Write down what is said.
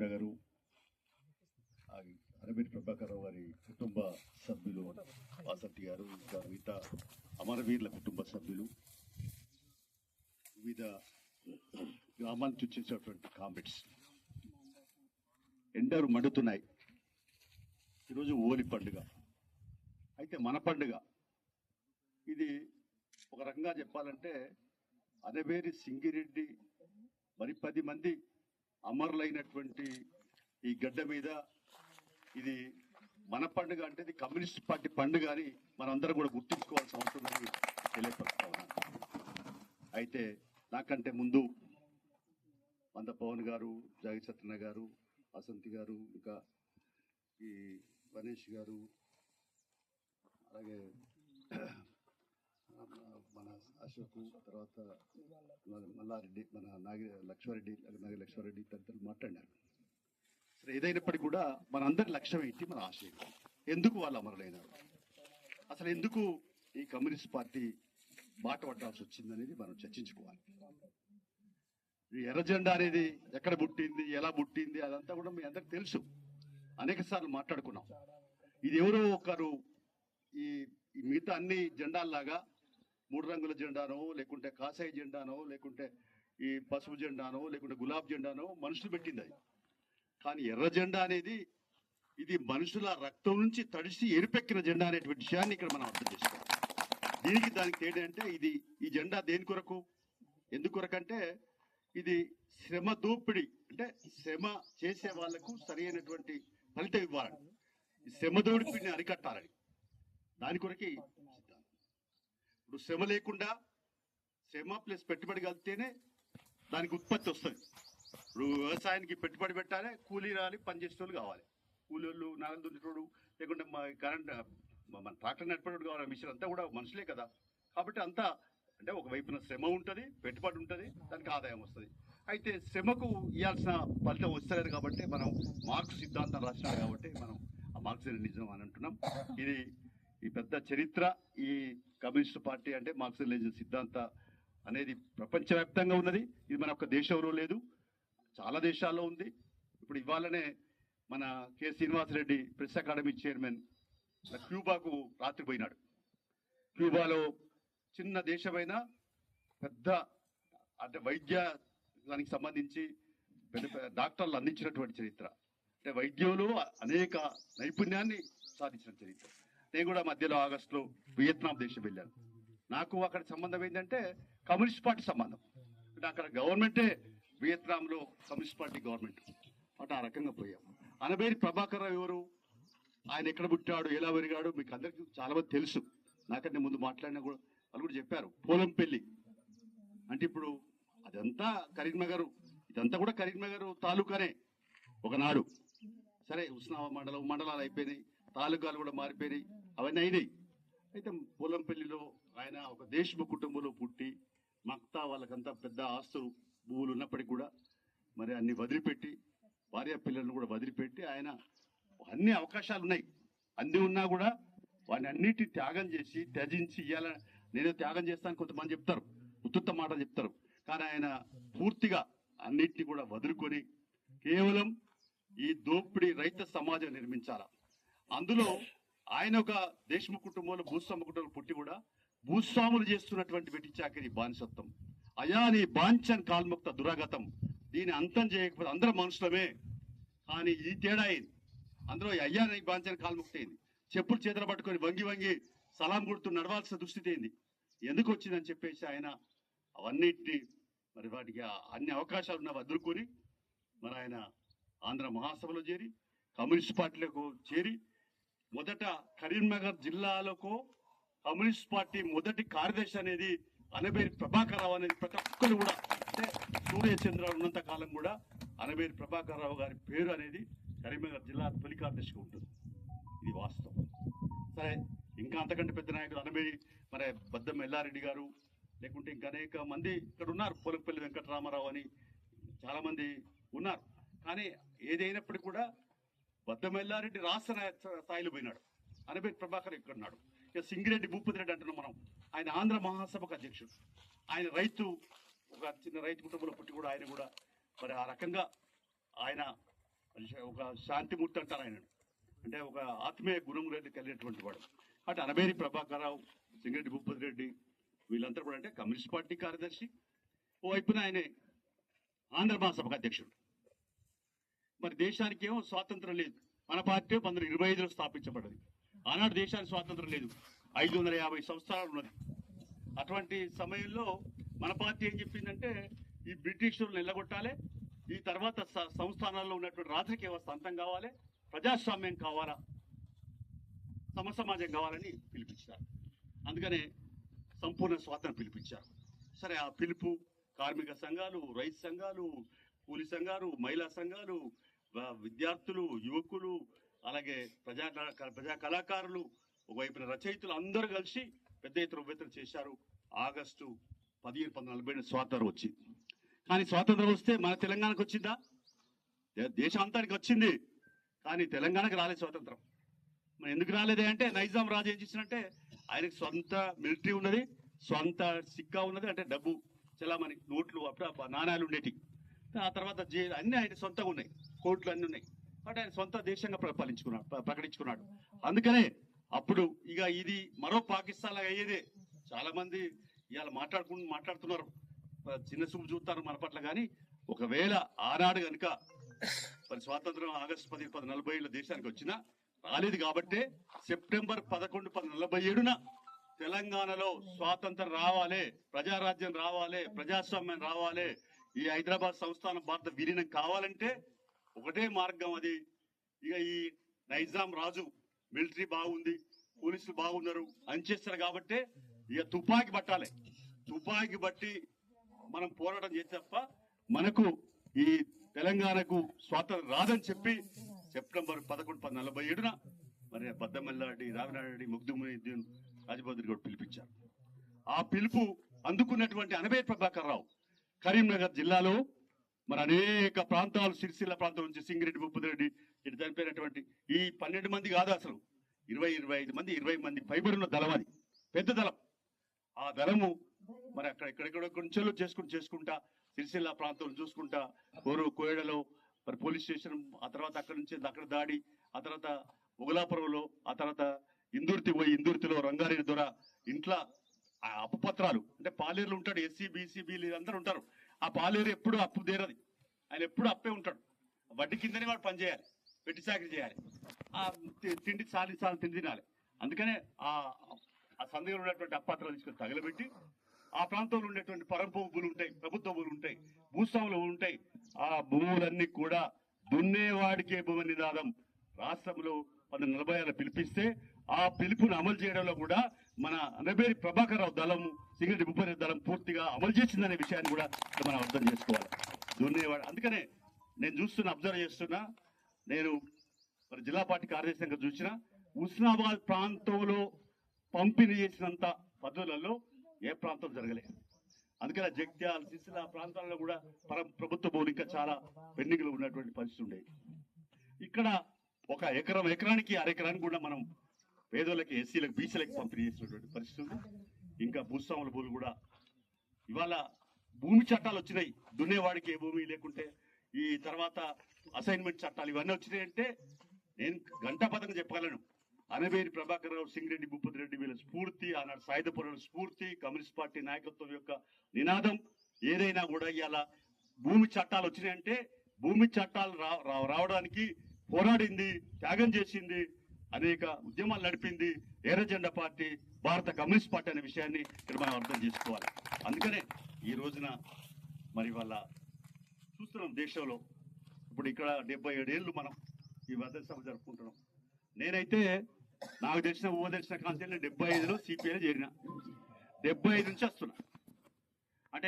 కరీంనగర్ అరవింద్ ప్రభాకర్ గారి కుటుంబ సభ్యులు వాసంతి గారు ఇంకా మిగతా అమరవీరుల కుటుంబ సభ్యులు వివిధ గ్రామాల నుంచి వచ్చేసినటువంటి కామెంట్స్ ఎండలు మండుతున్నాయి. ఈరోజు ఓలి పండుగ. అయితే మన పండుగ ఇది ఒక రకంగా చెప్పాలంటే అనవేరి సింగిరెడ్డి మరి పది మంది అమరులైనటువంటి ఈ గడ్డ మీద ఇది మన పండుగ అంటే ఇది కమ్యూనిస్ట్ పార్టీ పండుగ అని మనందరం కూడా గుర్తుంచుకోవాల్సిన అవసరం ఉందని తెలియపరుస్తా అయితే నాకంటే ముందు వంద పవన్ గారు జాగి గారు వసంతి గారు ఇంకా ఈ గణేష్ గారు అలాగే మన అశోక్ తర్వాత మల్లారెడ్డి మన నాగి లక్ష్మారెడ్డి నాగి లక్ష్మారెడ్డి తదితరులు మాట్లాడినారు సరే ఏదైనప్పటికీ కూడా మనందరి లక్ష్యం ఏంటి? మన ఆశయం. ఎందుకు వాళ్ళు అమరులైనారు? అసలు ఎందుకు ఈ కమ్యూనిస్ట్ పార్టీ బాట పట్టాల్సి వచ్చిందనేది మనం చర్చించుకోవాలి. ఈ ఎర్రజెండా అనేది ఎక్కడ పుట్టింది ఎలా పుట్టింది అదంతా కూడా మీ అందరికి తెలుసు. అనేక సార్లు మాట్లాడుకున్నాం. ఇది ఎవరో ఒకరు ఈ మిగతా అన్ని జెండాల్లాగా మూడు రంగుల జెండానో లేకుంటే కాసాయి జెండానో లేకుంటే ఈ పసుపు జెండానో లేకుంటే గులాబ్ జెండానో మనుషులు పెట్టింది అది. కానీ ఎర్ర జెండా అనేది ఇది మనుషుల రక్తం నుంచి తడిసి ఎరిపెక్కిన జెండా అనేటువంటి విషయాన్ని ఇక్కడ మనం అర్థం చేసుకోవాలి. దీనికి దానికి తేడా అంటే ఇది ఈ జెండా దేని కొరకు? ఎందుకు కొరకంటే ఇది శ్రమ దోపిడి అంటే శ్రమ చేసే వాళ్ళకు సరైనటువంటి ఫలితం ఇవ్వాలని శ్రమ దోపిడిని అరికట్టాలని. దాని కొరకి ఇప్పుడు శ్రమ లేకుండా శ్రమ ప్లస్ పెట్టుబడి కలిగితేనే దానికి ఉత్పత్తి వస్తుంది. ఇప్పుడు వ్యవసాయానికి పెట్టుబడి పెట్టాలి కూలీ రాలి పనిచేసేటోళ్ళు కావాలి. కూలీళ్ళు నగలు దున్నేటోడు లేకుంటే మా కరెంట్ మన ట్రాక్టర్ నడిపేటోడు కావాలి మిషన్ అంతా కూడా మనుషులే కదా. కాబట్టి అంతా అంటే ఒక వైపున శ్రమ ఉంటుంది పెట్టుబడి ఉంటుంది దానికి ఆదాయం వస్తుంది. అయితే శ్రమకు ఇవ్వాల్సిన ఫలితం వస్తలేదు కాబట్టి మనం మార్క్స్ సిద్ధాంతం రాసినారు కాబట్టి మనం ఆ మార్క్స్ నిజం అని అంటున్నాం. ఇది ఈ పెద్ద చరిత్ర ఈ కమ్యూనిస్ట్ పార్టీ అంటే మార్క్సిజం లెనిన్ సిద్ధాంత అనేది ప్రపంచవ్యాప్తంగా ఉన్నది. ఇది మన ఒక్క దేశంలో లేదు. చాలా దేశాల్లో ఉంది. ఇప్పుడు ఇవాళనే మన K Srinivasa Reddy press academy chairman క్యూబాకు రాత్రి పోయినాడు. క్యూబాలో చిన్న దేశమైన పెద్ద అంటే వైద్య దానికి సంబంధించి పెద్ద పెద్ద డాక్టర్లు అందించినటువంటి చరిత్ర. అంటే వైద్యంలో అనేక నైపుణ్యాన్ని సాధించిన చరిత్ర. నేను కూడా మధ్యలో ఆగస్టులో వియత్నాం దేశం వెళ్ళాను. నాకు అక్కడ సంబంధం ఏంటంటే కమ్యూనిస్ట్ పార్టీ సంబంధం. అంటే అక్కడ గవర్నమెంటే వియత్నాంలో కమ్యూనిస్ట్ పార్టీ గవర్నమెంట్. అటు ఆ రకంగా పోయాం. అనబేరి ప్రభాకర్ రావు ఎవరు? ఆయన ఎక్కడ పుట్టాడు? ఎలా పెరిగాడు? మీకు అందరికీ చాలా మంది తెలుసు. నాకంటే ముందు మాట్లాడినా కూడా వాళ్ళు కూడా చెప్పారు. పోలం పెళ్ళి. అంటే ఇప్పుడు అదంతా కరీంనగర్ ఇదంతా కూడా కరీంనగర్ తాలూకానే ఒకనాడు సరే ఉస్నావా మండలం మండలాలు అయిపోయినాయి. తాలూకాలు కూడా మారిపోయినాయి. అవన్నీ అయినాయి. అయితే పొలంపల్లిలో ఆయన ఒక దేశముఖ కుటుంబంలో పుట్టి మక్తా వాళ్ళకంతా పెద్ద ఆస్తులు భూములు ఉన్నప్పటికీ కూడా మరి అన్ని వదిలిపెట్టి భార్య పిల్లలను కూడా వదిలిపెట్టి ఆయన అన్ని అవకాశాలు ఉన్నాయి. అన్ని ఉన్నా కూడా వాడిని అన్నిటి త్యాగం చేసి త్యజించి ఇవ్వాల నేను త్యాగం చేస్తాను కొంతమంది చెప్తారు. ఉత్తుత్త మాట చెప్తారు. కానీ ఆయన పూర్తిగా అన్నిటిని కూడా వదులుకొని కేవలం ఈ దోపిడీ రైతు సమాజం నిర్మించాలా? అందులో ఆయన ఒక దేశము కుటుంబంలో భూస్వామి కుటుంబంలో పుట్టి కూడా భూస్వాములు చేస్తున్నటువంటి వెట్టి చాకరి బానిసత్వం. అయా నీ బాంఛన్ కాల్ముక్త దురాగతం. దీని అంతం చేయకపోతే అందరం మనుషులమే. కానీ ఈ తేడా అయింది అందులో అయ్యా నీ బాంఛన్ కాల్ముక్త అయింది చెప్పులు చేతులు పట్టుకొని వంగి వంగి సలాం కొడుతూ నడవాల్సిన దుస్థితి అయింది ఎందుకు వచ్చిందని చెప్పేసి ఆయన అవన్నిటిని మరి వాటికి ఆ అన్ని అవకాశాలు ఉన్న వదులుకొని మరి ఆయన ఆంధ్ర మహాసభలో చేరి కమ్యూనిస్ట్ పార్టీలకు చేరి మొదట కరీంనగర్ జిల్లాలకు కమ్యూనిస్ట్ పార్టీ మొదటి కార్యదర్శి అనేది అనబేరి ప్రభాకర్ రావు అనేది ప్రతి ఒక్కరు కూడా అంటే సూర్యచంద్ర ఉన్నంత కాలం కూడా అనబేరి ప్రభాకర్ రావు గారి పేరు అనేది కరీంనగర్ జిల్లా తొలి కార్యదర్శిగా ఉంటుంది. ఇది వాస్తవం. సరే ఇంకా అంతకంటే పెద్ద నాయకులు అనబేరి మరి బద్దం ఎల్లారెడ్డి గారు లేకుంటే ఇంకా అనేక మంది ఇక్కడ ఉన్నారు పొలకపల్లి వెంకటరామారావు అని చాలామంది ఉన్నారు. కానీ ఏదైనప్పటికీ కూడా బద్దమెల్లారెడ్డి రాష్ట్ర స్థాయిలో పోయినాడు. అనబేరి ప్రభాకర్ ఇక్కడ ఉన్నాడు. ఇక సింగిరెడ్డి భూపతి రెడ్డి అంటున్నాం మనం. ఆయన ఆంధ్ర మహాసభకు అధ్యక్షుడు. ఆయన రైతు ఒక చిన్న రైతు కుటుంబంలో పుట్టి కూడా ఆయన కూడా మరి ఆ రకంగా ఆయన ఒక శాంతిమూర్తి అంటారు ఆయన అంటే ఒక ఆత్మీయ గుణం రెడ్డి కలిగినటువంటి వాడు. అటు అనబేరి ప్రభాకర్ రావు సింగిరెడ్డి భూపతి రెడ్డి వీళ్ళంతా కూడా అంటే కమ్యూనిస్ట్ పార్టీ కార్యదర్శి. ఓ వైపున ఆయనే ఆంధ్ర మహాసభకు అధ్యక్షుడు. మరి దేశానికి ఏమో స్వాతంత్రం లేదు. మన పార్టీ పంతొమ్మిది ఇరవై ఐదులో స్థాపించబడ్డది. ఆనాడు దేశానికి స్వాతంత్రం లేదు. ఐదు వందల యాభై సంవత్సరాలు ఉన్నది. అటువంటి సమయంలో మన పార్టీ ఏం చెప్పిందంటే ఈ బ్రిటిషర్లు నిలగొట్టాలి. ఈ తర్వాత సంస్థానాల్లో ఉన్నటువంటి రాజకీయ వ్యవస్థ అంతం కావాలి. ప్రజాస్వామ్యం కావాలా. సమ సమాజం కావాలని పిలిపించారు. అందుకనే సంపూర్ణ స్వాతంత్రం పిలిపించారు. సరే ఆ పిలుపు కార్మిక సంఘాలు రైతు సంఘాలు కూలి సంఘాలు మహిళా సంఘాలు విద్యార్థులు యువకులు అలాగే ప్రజా ప్రజా కళాకారులు ఒకవైపున రచయితలు అందరూ కలిసి పెద్ద ఎత్తున ఉవ్వెత్తున చేశారు. ఆగస్టు పదిహేను పంతొమ్మిది నలభై ఏడు స్వాతంత్రం వచ్చింది. కానీ స్వాతంత్రం వస్తే మన తెలంగాణకు వచ్చిందా? దేశాంతానికి వచ్చింది. కానీ తెలంగాణకు రాలేదు స్వాతంత్రం. మరి ఎందుకు రాలేదే అంటే నైజాం రాజు ఏం చేసినంటే ఆయనకు సొంత మిలిటరీ ఉన్నది సొంత సిక్కా ఉన్నది అంటే డబ్బు చలామణి నోట్లు అప్పుడు నాణాలు ఉండేటి ఆ తర్వాత జే అన్నీ ఆయన సొంతంగా ఉన్నాయి. కోట్లు అన్ని ఉన్నాయి. అంటే ఆయన సొంత దేశంగా పరిపాలించుకున్నాడు ప్రకటించుకున్నాడు. అందుకనే అప్పుడు ఇక ఇది మరో పాకిస్తాన్ లాగా అయ్యేదే. చాలా మంది ఇవాళ మాట్లాడుకుంటూ మాట్లాడుతున్నారు. చిన్న చూపు చూస్తారు మన పట్ల కానీ. ఒకవేళ ఆనాడు కనుక మరి స్వాతంత్రం ఆగస్టు పది పది నలభై ఏళ్ళ దేశానికి వచ్చినా రాలేదు కాబట్టి సెప్టెంబర్ పదకొండు పది నలభై ఏడున తెలంగాణలో స్వాతంత్రం రావాలి ప్రజారాజ్యం రావాలి ప్రజాస్వామ్యం రావాలి ఈ హైదరాబాద్ సంస్థానం భారత విలీనం కావాలంటే ఒకటే మార్గం అది. ఇక ఈ నైజాం రాజు మిలిటరీ బాగుంది పోలీసులు బాగున్నారు అంచేస్తారు కాబట్టి ఇక తుపాకి పట్టాలి. తుపాకి బట్టి మనం పోరాటం చేస్తే తప్ప మనకు ఈ తెలంగాణకు స్వాతంత్రం రాదని చెప్పి సెప్టెంబర్ పదకొండు పది నలభై ఏడున మరి బద్దమల్లారెడ్డి రావినారెడ్డి ముగ్ధుముద్దీన్ రాజభద్రి గౌడ్ పిలిపించారు. ఆ పిలుపు అందుకున్నటువంటి అనబే ప్రభాకర్ రావు కరీంనగర్ జిల్లాలో మరి అనేక ప్రాంతాలు సిరిసిల్ల ప్రాంతం నుంచి సింగిరెడ్డి ముప్పదిరెడ్డి ఇటు చనిపోయినటువంటి ఈ పన్నెండు మంది కాదు అసలు. ఇరవై ఇరవై ఐదు మంది ఇరవై మంది పైబడిన దళం అది. పెద్ద దళం. ఆ దళము మరి అక్కడ ఎక్కడెక్కడ కొంచెం చేసుకుంటూ చేసుకుంటా సిరిసిల్ల ప్రాంతం చూసుకుంటా కోరు కోయడలో మరి పోలీస్ స్టేషన్ ఆ తర్వాత అక్కడ నుంచి అక్కడ దాడి ఆ తర్వాత ఉగలాపురంలో ఆ తర్వాత ఇందుర్తి పోయి ఇందుర్తిలో రంగారెడ్డి దొర ఇంట్లో ఆ అంటే పాలేరులు ఉంటాడు ఎస్సీ బీసీ బీలు అందరూ ఉంటారు. ఆ పాలేరు ఎప్పుడు అప్పు తీరది. ఆయన ఎప్పుడు అప్పే ఉంటాడు. వడ్డీ కిందనే వాడు పని చేయాలి. పెట్టి చాకరీ చేయాలి. ఆ తి- తిండి సాలి సాలి తిండి తినాలి. అందుకనే ఆ ఆ సందేహంలో ఉన్నటువంటి అప్పత్రాలు తీసుకొని తగలబెట్టి ఆ ప్రాంతంలో ఉండేటువంటి పరంపు భూములు ఉంటాయి ప్రభుత్వ భూములు ఉంటాయి భూస్వాములు ఉంటాయి. ఆ భూములన్నీ కూడా దున్నేవాడికే భూమి నినాదం. రాష్ట్రంలో పంతొమ్మిది నలభై ఆరు పిలిపిస్తే ఆ పిలుపును అమలు చేయడంలో కూడా మన అనబేరి ప్రభాకర్ రావు దళం సింగటి ముప్పై దళం పూర్తిగా అమలు చేసిందనే విషయాన్ని కూడా మనం అర్థం చేసుకోవాలి. దున్నేవాడు అందుకనే నేను చూస్తున్నా అబ్జర్వ్ చేస్తున్నా నేను మరి జిల్లా పార్టీ కార్యదర్శిగా చూసిన ఉస్నాబాద్ ప్రాంతంలో పంపిణీ చేసినంత పద్ధతులలో ఏ ప్రాంతం జరగలేదు. అందుకని జగ్త్యాల సిరిసిల్ల ప్రాంతాల్లో కూడా పర ప్రభుత్వ భూములు ఇంకా చాలా పెండింగ్లు ఉన్నటువంటి పరిస్థితి ఉండేది. ఇక్కడ ఒక ఎకరం ఎకరానికి అరెకరానికి కూడా మనం పేదోళ్ళకి ఎస్సీలకు బీసీలకు పంపిణీ చేసినటువంటి పరిస్థితి ఉంది. ఇంకా భూస్వాముల భూములు కూడా ఇవాళ భూమి చట్టాలు వచ్చినాయి. దున్నేవాడికి ఏ భూమి లేకుంటే ఈ తర్వాత అసైన్మెంట్ చట్టాలు ఇవన్నీ వచ్చినాయి అంటే నేను గంటా పదంగా చెప్పగలను. అనవేరి ప్రభాకర్ రావు సింగిరెడ్డి భూపతి రెడ్డి వీళ్ళ స్ఫూర్తి ఆనాడు సాయుధ స్ఫూర్తి కమ్యూనిస్ట్ పార్టీ నాయకత్వం యొక్క నినాదం ఏదైనా కూడా ఇవాళ భూమి చట్టాలు వచ్చినాయంటే భూమి చట్టాలు రావడానికి పోరాడింది త్యాగం చేసింది అనేక ఉద్యమాలు నడిపింది ఎర్రజెండా పార్టీ భారత కమ్యూనిస్ట్ పార్టీ అనే విషయాన్ని ఇక్కడ మనం అర్థం చేసుకోవాలి. అందుకనే ఈ రోజున మరి వాళ్ళ చూస్తున్నాం దేశంలో. ఇప్పుడు ఇక్కడ డెబ్బై ఏడేళ్ళు మనం ఈ వదల సభ జరుపుకుంటున్నాం. నేనైతే నాకు తెలిసిన ఊహ తెలిసిన కాంతి డెబ్బై ఐదులో సిపిఐలో చేరిన. డెబ్బై ఐదు నుంచి వస్తున్నా.